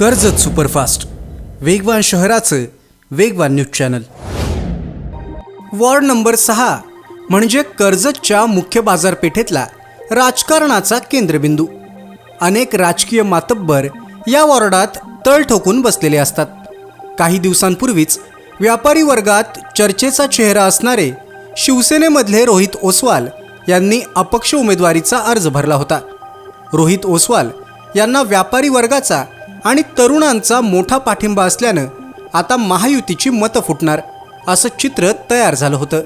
Karjat superfast. वेगवान शहराचं वेगवान न्यूज चॅनल. वॉर्ड नंबर सहा म्हणजे कर्जतच्या मुख्य बाजारपेठेतला राजकारणाचा केंद्रबिंदू. अनेक राजकीय मातब्बर या वॉर्डात तळ ठोकून बसलेले असतात. काही दिवसांपूर्वीच व्यापारी वर्गात चर्चेचा चेहरा असणारे शिवसेनेमधले रोहित ओसवाल यांनी अपक्ष उमेदवारीचा अर्ज भरला होता. रोहित ओसवाल यांना व्यापारी वर्गाचा आणि तरुणांचा मोठा पाठिंबा असल्यानं आता महायुतीची मतं फुटणार असं चित्र तयार झालं होतं.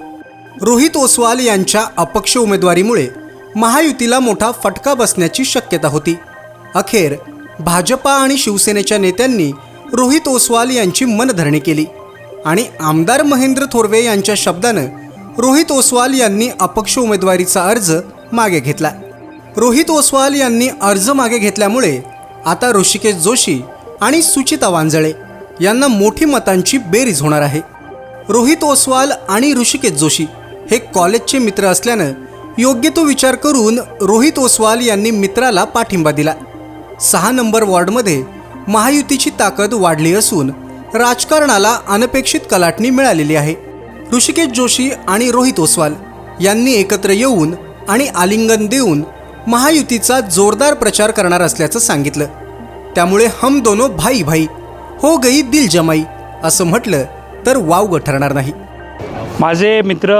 रोहित ओसवाल यांच्या अपक्ष उमेदवारीमुळे महायुतीला मोठा फटका बसण्याची शक्यता होती. अखेर भाजपा आणि शिवसेनेच्या नेत्यांनी रोहित ओसवाल यांची मनधरणी केली आणि आमदार महेंद्र थोरवे यांच्या शब्दानं रोहित ओसवाल यांनी अपक्ष उमेदवारीचा अर्ज मागे घेतला. रोहित ओसवाल यांनी अर्ज मागे घेतल्यामुळे आता ऋषिकेश जोशी आणि सुचिता वांजळे यांना मोठी मतांची बेरीज होणार आहे. रोहित ओसवाल आणि ऋषिकेश जोशी हे कॉलेजचे मित्र असल्यानं योग्य तो विचार करून रोहित ओसवाल यांनी मित्राला पाठिंबा दिला. सहा नंबर वॉर्डमध्ये महायुतीची ताकद वाढली असून राजकारणाला अनपेक्षित कलाटणी मिळालेली आहे. ऋषिकेश जोशी आणि रोहित ओसवाल यांनी एकत्र येऊन आणि आलिंगन देऊन महायुतीचा जोरदार प्रचार करणार असल्याचं सांगितलं. त्यामुळे हम दोनो भाई भाई हो गई दिल जमाई असं म्हटलं तर वावगं ठरणार नाही. माझे मित्र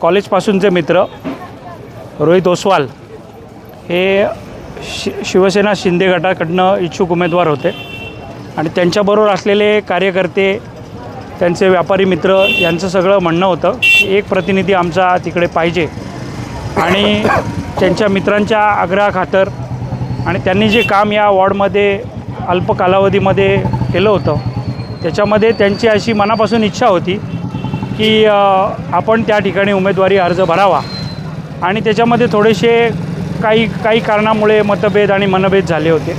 कॉलेजपासूनचे मित्र रोहित ओसवाल हे शि शिवसेना शिंदे गटाकडनं इच्छुक उमेदवार होते. आणि त्यांच्याबरोबर असलेले कार्यकर्ते त्यांचे व्यापारी मित्र यांचं सगळं म्हणणं होतं की एक प्रतिनिधी आमचा तिकडे पाहिजे. आणि त्यांच्या मित्रांच्या आग्रहाखातर आणि त्यांनी जे काम या वॉर्डमध्ये अल्प कालावधीमध्ये केलं होतं त्याच्यामध्ये त्यांची अशी मनापासून इच्छा होती की आपण त्या ठिकाणी उमेदवारी अर्ज भरावा. आणि त्याच्यामध्ये थोडेसे काही काही कारणामुळे मतभेद आणि मनभेद झाले होते.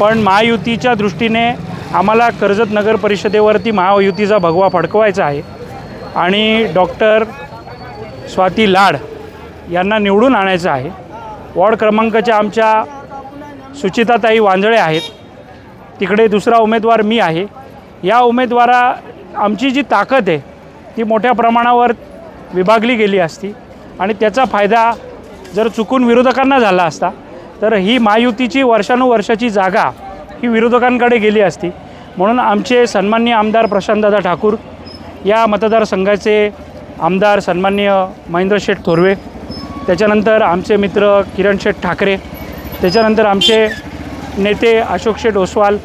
पण महायुतीच्या दृष्टीने आम्हाला कर्जत नगर परिषदेवरती महायुतीचा भगवा फडकवायचा आहे. आणि डॉक्टर स्वाती लाड यांना निवडून आणायचं आहे. वॉर्ड क्रमांकाच्या आमच्या सुचिताताई वांजळे आहेत. तिकडे दुसरा उमेदवार मी आहे. या उमेदवारा आमची जी ताकद आहे ती मोठ्या प्रमाणावर विभागली गेली असती आणि त्याचा फायदा जर चुकून विरोधकांना झाला असता तर ही महायुतीची वर्षानुवर्षाची जागा ही विरोधकांकडे गेली असती. म्हणून आमचे सन्माननीय आमदार प्रशांतदादा ठाकूर या मतदारसंघाचे आमदार सन्माननीय महेंद्र शेठ थोरवे त्याच्यानंतर आमचे मित्र किरण शेठ ठाकरे त्याच्यानंतर आमचे नेते अशोक शेठ ओसवाल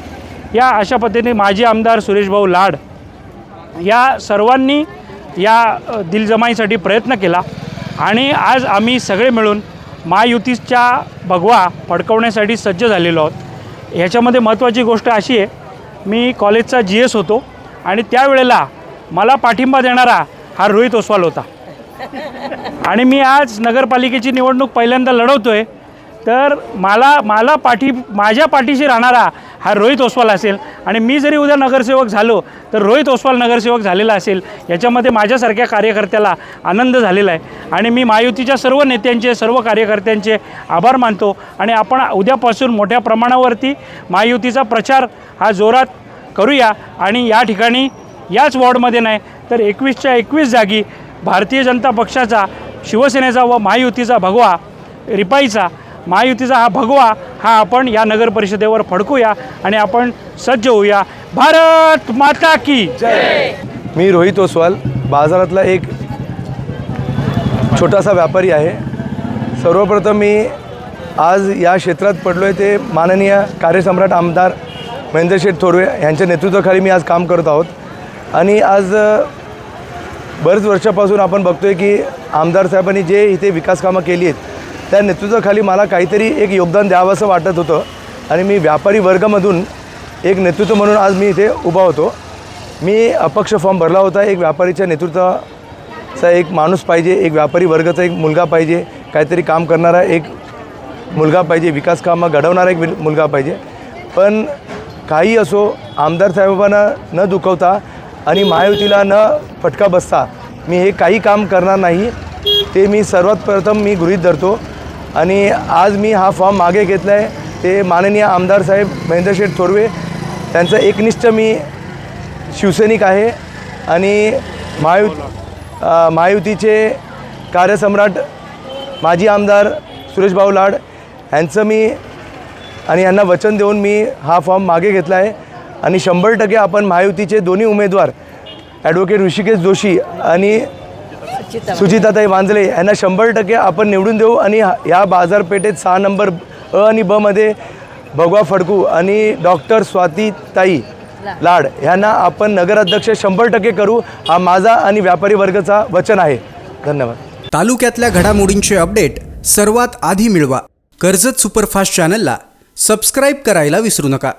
या अशा पद्धतीने माजी आमदार सुरेशभाऊ लाड या सर्वांनी या दिलजमाईसाठी प्रयत्न केला आणि आज आम्ही सगळे मिळून महायुतीच्या भगवा फडकवण्यासाठी सज्ज झालेलो आहोत. ह्याच्यामध्ये महत्त्वाची गोष्ट अशी आहे मी कॉलेजचा जी एस होतो आणि त्यावेळेला मला पाठिंबा देणारा हा रोहित ओसवाल होता. आणि मी आज नगरपालिकेची निवडणूक पहिल्यांदा लढवतो आहे तर मला मला पाठी माझ्या पाठीशी राहणारा हा रोहित ओसवाल असेल आणि मी जरी उद्या नगरसेवक झालो तर रोहित ओसवाल नगरसेवक झालेला असेल. याच्यामध्ये माझ्यासारख्या कार्यकर्त्याला आनंद झालेला आहे. आणि मी महायुतीच्या सर्व नेत्यांचे सर्व कार्यकर्त्यांचे आभार मानतो. आणि आपण उद्यापासून मोठ्या प्रमाणावरती महायुतीचा प्रचार हा जोरात करूया. आणि या ठिकाणी याच वॉर्डमध्ये नाही तर एकवीसच्या एकवीस जागी भारतीय जनता पक्षाचा शिवसेनेचा व महायुतीचा भगवा रिपाईचा महायुतीचा हा भगवा हा आपण या नगर परिषदेवर फडकूया आणि आपण सज्ज होऊया. भारत माता की मी रोहित ओसवाल. बाजारातला एक छोटासा व्यापारी आहे. सर्वप्रथम मी आज या क्षेत्रात पडलो आहे ते माननीय कार्यसम्राट आमदार महेंद्र शेठ थोरवे यांच्या नेतृत्वाखाली मी आज काम करत आहोत. आणि आज बरेच वर्षापासून आपण बघतो आहे की आमदार साहेबांनी जे इथे विकास कामं केली आहेत त्या नेतृत्वाखाली मला काहीतरी एक योगदान द्यावं असं वाटत होतं. आणि मी व्यापारी वर्गामधून एक नेतृत्व म्हणून आज मी इथे उभा होतो. मी अपक्ष फॉर्म भरला होता. एक व्यापारीच्या नेतृत्वाचा एक माणूस पाहिजे एक व्यापारी वर्गाचा एक मुलगा पाहिजे काहीतरी काम करणारा एक मुलगा पाहिजे विकास कामं घडवणारा एक मुलगा पाहिजे. पण काही असो आमदार साहेबांना न दुखवता आणि महायुतीला न फटका बसता मी हे काही काम करणार नाही. ते मी सर्वात प्रथम मी गृहीत धरतो. आणि आज मी हा फॉर्म मागे घेतला आहे ते माननीय आमदार साहेब महेंद्र शेठ थोरवे त्यांचं एकनिष्ठ मी शिवसैनिक आहे. आणि महायु महायुतीचे कार्यसम्राट माजी आमदार सुरेशभाऊ लाड यांचं मी आणि यांना वचन देऊन मी हा फॉर्म मागे घेतला आहे आणि शंभर टक्के आपण महायुतीचे दोन्ही उमेदवार ॲडव्होकेट ऋषिकेश जोशी आणि सुचिताताई वांजले यांना शंभर टक्के आपण निवडून देऊ आणि या बाजारपेठेत सहा नंबर अ आणि ब मध्ये भगवा फडकू आणि डॉक्टर स्वातीताई लाड ह्यांना आपण नगराध्यक्ष शंभर टक्के करू. हा माझा आणि व्यापारी वर्गाचा वचन आहे. धन्यवाद. तालुक्यातल्या घडामोडींचे अपडेट सर्वात आधी मिळवा. कर्जत सुपरफास्ट चॅनलला सबस्क्राईब करायला विसरू नका.